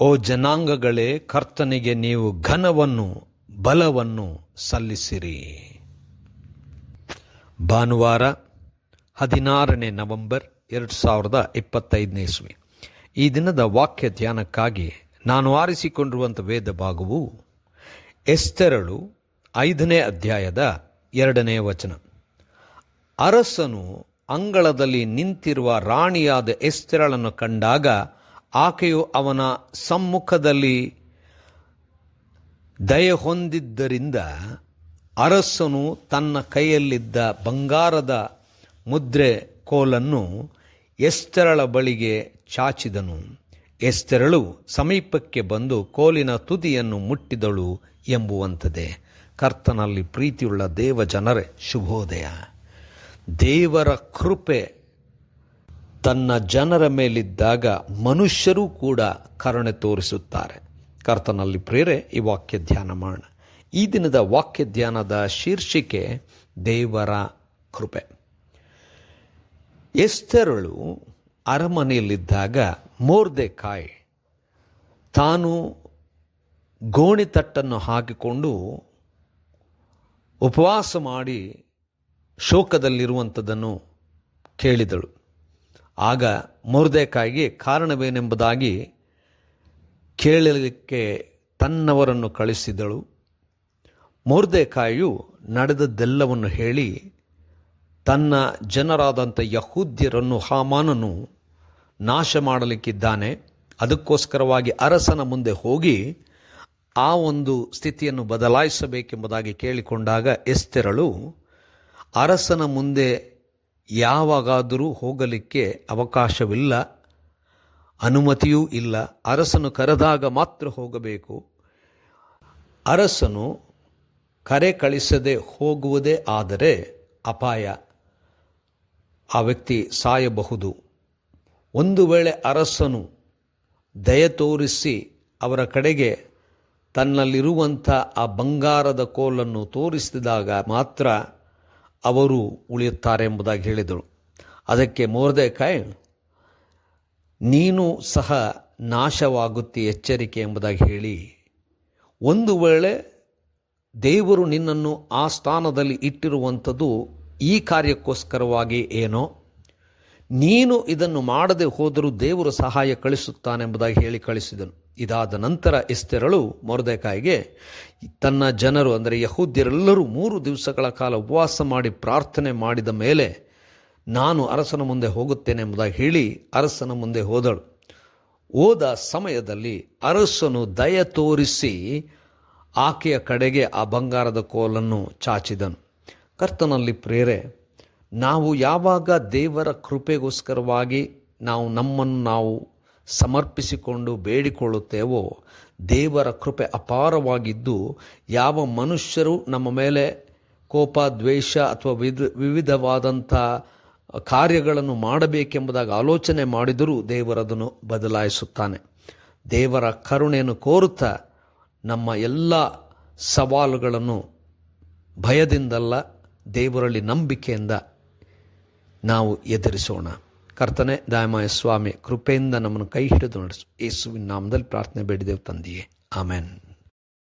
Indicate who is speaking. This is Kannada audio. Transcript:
Speaker 1: ಓ ಜನಾಂಗಗಳೇ, ಕರ್ತನಿಗೆ ನೀವು ಘನವನ್ನು, ಬಲವನ್ನು ಸಲ್ಲಿಸಿರಿ. ಭಾನುವಾರ ಹದಿನಾರನೇ ನವೆಂಬರ್ ಎರಡು ಸಾವಿರದ ಇಪ್ಪತ್ತೈದನೇ ಇಸ್ವಿ. ಈ ದಿನದ ವಾಕ್ಯ ಧ್ಯಾನಕ್ಕಾಗಿ ನಾನು ಆರಿಸಿಕೊಂಡಿರುವಂಥ ವೇದ ಭಾಗವು ಎಸ್ತೆರಳು ಐದನೇ ಅಧ್ಯಾಯದ ಎರಡನೇ ವಚನ. ಅರಸನು ಅಂಗಳದಲ್ಲಿ ನಿಂತಿರುವ ರಾಣಿಯಾದ ಎಸ್ತೆರಳನ್ನು ಕಂಡಾಗ ಆಕೆಯು ಅವನ ಸಮ್ಮುಖದಲ್ಲಿ ದಯ ಹೊಂದಿದ್ದರಿಂದ ಅರಸನು ತನ್ನ ಕೈಯಲ್ಲಿದ್ದ ಬಂಗಾರದ ಮುದ್ರೆ ಕೋಲನ್ನು ಎಸ್ತೆರಳ ಬಳಿಗೆ ಚಾಚಿದನು. ಎಸ್ತೆರಳು ಸಮೀಪಕ್ಕೆ ಬಂದು ಕೋಲಿನ ತುದಿಯನ್ನು ಮುಟ್ಟಿದಳು ಎಂಬುವಂತದೆ ಕರ್ತನಲ್ಲಿ ಪ್ರೀತಿಯುಳ್ಳ ದೇವ ಜನರೇ ಶುಭೋದಯ. ದೇವರ ಕೃಪೆ ತನ್ನ ಜನರ ಮೇಲಿದ್ದಾಗ ಮನುಷ್ಯರೂ ಕೂಡ ಕರುಣೆ ತೋರಿಸುತ್ತಾರೆ. ಕರ್ತನಲ್ಲಿ ಪ್ರೇರೆ, ಈ ವಾಕ್ಯ ಧ್ಯಾನ ಮಾಡೋಣ. ಈ ದಿನದ ವಾಕ್ಯ ಧ್ಯಾನದ ಶೀರ್ಷಿಕೆ ದೇವರ ಕೃಪೆ. ಎಸ್ತರಳು ಅರಮನೆಯಲ್ಲಿದ್ದಾಗ ಮೋರ್ದೆಕಾಯ್ ತಾನು ಗೋಣಿತಟ್ಟನ್ನು ಹಾಕಿಕೊಂಡು ಉಪವಾಸ ಮಾಡಿ ಶೋಕದಲ್ಲಿರುವಂಥದ್ದನ್ನು ಕೇಳಿದಳು. ಆಗ ಮುರ್ದೆಕಾಯಿಗೆ ಕಾರಣವೇನೆಂಬುದಾಗಿ ಕೇಳಲಿಕ್ಕೆ ತನ್ನವರನ್ನು ಕಳಿಸಿದಳು. ಮೊರ್ದೆಕಾಯಿಯು ನಡೆದದ್ದೆಲ್ಲವನ್ನು ಹೇಳಿ ತನ್ನ ಜನರಾದಂಥ ಯಹೂದ್ಯರನ್ನು ಹಾಮಾನನು ನಾಶ ಮಾಡಲಿಕ್ಕಿದ್ದಾನೆ. ಅದಕ್ಕೋಸ್ಕರವಾಗಿ ಅರಸನ ಮುಂದೆ ಹೋಗಿ ಆ ಒಂದು ಸ್ಥಿತಿಯನ್ನು ಬದಲಾಯಿಸಬೇಕೆಂಬುದಾಗಿ ಕೇಳಿಕೊಂಡಾಗ ಎಸ್ತೆರಳು ಅರಸನ ಮುಂದೆ ಯಾವಾಗಾದರೂ ಹೋಗಲಿಕ್ಕೆ ಅವಕಾಶವಿಲ್ಲ, ಅನುಮತಿಯೂ ಇಲ್ಲ, ಅರಸನು ಕರೆದಾಗ ಮಾತ್ರ ಹೋಗಬೇಕು. ಅರಸನು ಕರೆ ಕಳಿಸದೆ ಹೋಗುವುದೇ ಆದರೆ ಅಪಾಯ. ಆ ವ್ಯಕ್ತಿ ಸಾಯಬಹುದು. ಒಂದು ವೇಳೆ ಅರಸನು ದಯ ತೋರಿಸಿ ಅವರ ಕಡೆಗೆ ತನ್ನಲ್ಲಿರುವಂಥ ಆ ಬಂಗಾರದ ಕೋಲನ್ನು ತೋರಿಸಿದಾಗ ಮಾತ್ರ ಅವರು ಉಳಿಯುತ್ತಾರೆ ಎಂಬುದಾಗಿ ಹೇಳಿದಳು. ಅದಕ್ಕೆ ಮೋರ್ದೆಕಾಯ್, ನೀನು ಸಹ ನಾಶವಾಗುತ್ತಿ ಎಚ್ಚರಿಕೆ ಎಂಬುದಾಗಿ ಹೇಳಿ, ಒಂದು ವೇಳೆ ದೇವರು ನಿನ್ನನ್ನು ಆ ಸ್ಥಾನದಲ್ಲಿ ಇಟ್ಟಿರುವಂಥದ್ದು ಈ ಕಾರ್ಯಕ್ಕೋಸ್ಕರವಾಗಿ ಏನೋ, ನೀನು ಇದನ್ನು ಮಾಡದೆ ಹೋದರೂ ದೇವರು ಸಹಾಯ ಕಳಿಸುತ್ತಾನೆಂಬುದಾಗಿ ಹೇಳಿ ಕಳಿಸಿದನು. ಇದಾದ ನಂತರ ಎಸ್ತೆರಳು ಮೊರದೇಕಾಯಿಗೆ ತನ್ನ ಜನರು, ಅಂದರೆ ಯಹೂದ್ಯರೆಲ್ಲರೂ ಮೂರು ದಿವಸಗಳ ಕಾಲ ಉಪವಾಸ ಮಾಡಿ ಪ್ರಾರ್ಥನೆ ಮಾಡಿದ ಮೇಲೆ ನಾನು ಅರಸನ ಮುಂದೆ ಹೋಗುತ್ತೇನೆ ಎಂಬುದಾಗಿ ಹೇಳಿ ಅರಸನ ಮುಂದೆ ಹೋದಳು. ಹೋದ ಸಮಯದಲ್ಲಿ ಅರಸನು ದಯ ತೋರಿಸಿ ಆಕೆಯ ಕಡೆಗೆ ಆ ಬಂಗಾರದ ಕೋಲನ್ನು ಚಾಚಿದನು. ಕರ್ತನಲ್ಲಿ ಪ್ರೇರೆ, ನಾವು ಯಾವಾಗ ದೇವರ ಕೃಪೆಗೋಸ್ಕರವಾಗಿ ನಾವು ನಮ್ಮನ್ನು ನಾವು ಸಮರ್ಪಿಸಿಕೊಂಡು ಬೇಡಿಕೊಳ್ಳುತ್ತೇವೋ, ದೇವರ ಕೃಪೆ ಅಪಾರವಾಗಿದ್ದು, ಯಾವ ಮನುಷ್ಯರು ನಮ್ಮ ಮೇಲೆ ಕೋಪ, ದ್ವೇಷ ಅಥವಾ ವಿಧ, ವಿವಿಧವಾದಂಥ ಕಾರ್ಯಗಳನ್ನು ಮಾಡಬೇಕೆಂಬುದಾಗಿ ಆಲೋಚನೆ ಮಾಡಿದರೂ ದೇವರದನ್ನು ಬದಲಾಯಿಸುತ್ತಾನೆ. ದೇವರ ಕರುಣೆಯನ್ನು ಕೋರುತ್ತಾ ನಮ್ಮ ಎಲ್ಲ ಸವಾಲುಗಳನ್ನು ಭಯದಿಂದಲ್ಲ, ದೇವರಲ್ಲಿ ನಂಬಿಕೆಯಿಂದ ನಾವು ಎದುರಿಸೋಣ. ಕರ್ತನೆ ದಯಮಾಯ ಸ್ವಾಮಿ ಕೃಪೆಯಿಂದ ನಮ್ಮನ್ನು ಕೈ ಹಿಡಿದು ನಡೆಸು. ಯೇಸುವಿನ ನಾಮದಲ್ಲಿ ಪ್ರಾರ್ಥನೆ ಬೇಡಿದೆವು ತಂದೆಯೇ. ಆಮೇನ್.